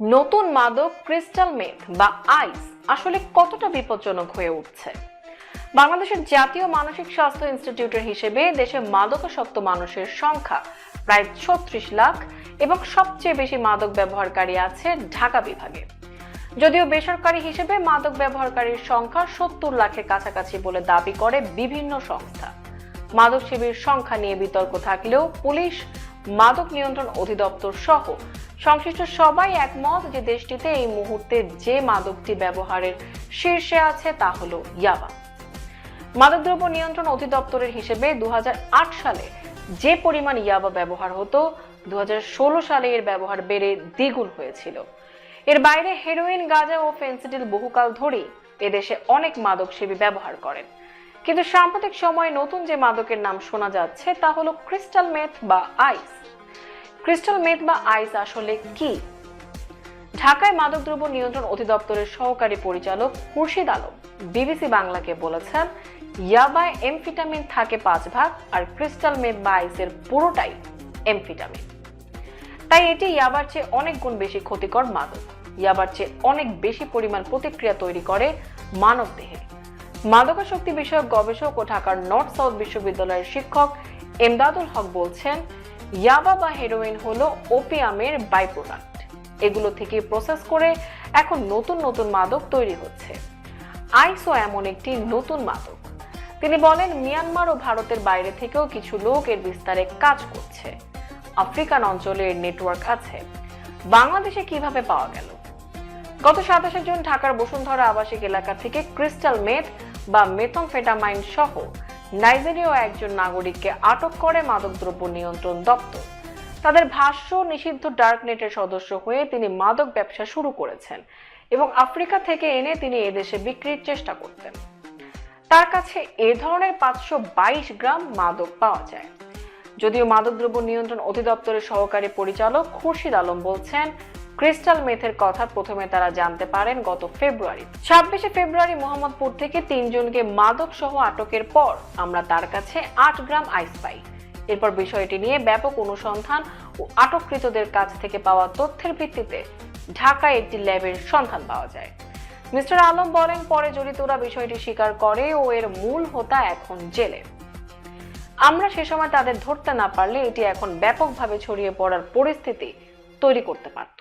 নতুন মাদক, crystal meth বা আইস আসলে কতটা বিপজ্জনক হয়ে উঠছে? বাংলাদেশের জাতীয় মানসিক স্বাস্থ্য ইনস্টিটিউটের হিসেবে দেশে মাদকাসক্ত মানুষের সংখ্যা প্রায় ছত্রিশ লাখ এবং সবচেয়ে বেশি মাদক ব্যবহারকারী আছে ঢাকা বিভাগে। যদিও বেসরকারি হিসেবে মাদক ব্যবহারকারীর সংখ্যা সত্তর লাখের কাছাকাছি বলে দাবি করে বিভিন্ন সংস্থা। মাদক সেবীর সংখ্যা নিয়ে বিতর্ক থাকলেও পুলিশ মাদক নিয়ন্ত্রণ অধিদপ্তর সহ সংশ্লিষ্ট সবাই একমত যে দেশটিতে এই মুহূর্তে যে মাদকটি ব্যবহারের শীর্ষে আছে তা হলো ইয়াবা। মাদকদ্রব্য নিয়ন্ত্রণ অধিদপ্তরের হিসেবে দু হাজার আট সালে যে পরিমাণ ইয়াবা ব্যবহার হতো দু হাজার ষোলো সালে এর ব্যবহার বেড়ে দ্বিগুণ হয়েছিল। এর বাইরে হেরোইন, গাঁজা ও ফেন্সিডিল বহুকাল ধরেই এদেশে অনেক মাদক সেবী ব্যবহার করেন। কিন্তু সাম্প্রতিক সময়ে নতুন যে মাদকের নাম শোনা যাচ্ছে, তা হলো ক্রিস্টাল মেথ বা আইস। ক্রিস্টাল মেথ বা আইস আসলে কি? ঢাকায় মাদকদ্রব্য নিয়ন্ত্রণ অধিদপ্তরের সহকারী পরিচালক খুরশিদ আলম বিবিসি বাংলাকে বলেছেন, ইয়াবায় এমফিটামিন থাকে পাঁচ ভাগ আর ক্রিস্টাল মেথ বা আইসের পুরোটাই এমফিটামিন। তাই এটি ইয়াবার চেয়ে অনেক গুণ বেশি ক্ষতিকর মাদক। ইয়াবার চেয়ে অনেক বেশি পরিমাণ প্রতিক্রিয়া তৈরি করে মানব দেহে মাদকাসক্তি বিষয়ক গবেষক ও ঢাকার নর্থ সাউথ বিশ্ববিদ্যালয়ের শিক্ষক এমদাদুল হক বলছেন, ইয়াবা বা হেরোইন হলো ওপিয়ামের বাই প্রোডাক্ট এগুলো থেকে প্রসেস করে এখন নতুন নতুন মাদক তৈরি হচ্ছে। আইসও এমন একটি নতুন মাদক। তিনি বলেন, মিয়ানমার ও ভারতের বাইরে থেকেও কিছু লোক এর বিস্তারে কাজ করছে। আফ্রিকান অঞ্চলে নেটওয়ার্ক আছে। বাংলাদেশে কীভাবে পাওয়া গেল? গত সাতাশে জুন ঢাকার বসুন্ধরা আবাসিক এলাকা থেকে ক্রিস্টাল মেথ বা মেথমফেটামাইন সহ নাইজেরীয় একজন নাগরিককে আটক করে মাদকদ্রব্য নিয়ন্ত্রণ দপ্তর। তাদের ভাষ্য, নিষিদ্ধ ডার্কনেটের সদস্য হয়ে তিনি মাদক ব্যবসা শুরু করেছেন এবং আফ্রিকা থেকে এনে তিনি এদেশে বিক্রির চেষ্টা করতেন। তার কাছে এ ধরনের পাঁচশো বাইশ গ্রাম মাদক পাওয়া যায়। যদিও মাদকদ্রব্য নিয়ন্ত্রণ অধিদপ্তরের সহকারী পরিচালক খুরশিদ আলম বলছেন ক্রিস্টাল মেথের কথা প্রথমে তারা জানতে পারেন গত ফেব্রুয়ারি। ছাব্বিশে ফেব্রুয়ারি মোহাম্মদপুর থেকে তিনজনকে মাদক সহ আটকের পর আমরা তার কাছে আট গ্রাম আইস পাই। এরপর বিষয়টি নিয়ে ব্যাপক অনুসন্ধান ও আটককৃতদের কাছ থেকে পাওয়া তথ্যের ভিত্তিতে ঢাকায় একটি ল্যাবের সন্ধান পাওয়া যায়। মিস্টার আলম বলেন, পরে জড়িতরা বিষয়টি স্বীকার করে ও এর মূল হোতা এখন জেলে। আমরা সে সময় তাদের ধরতে না পারলে এটি এখন ব্যাপকভাবে ছড়িয়ে পড়ার পরিস্থিতি তৈরি করতে পারত।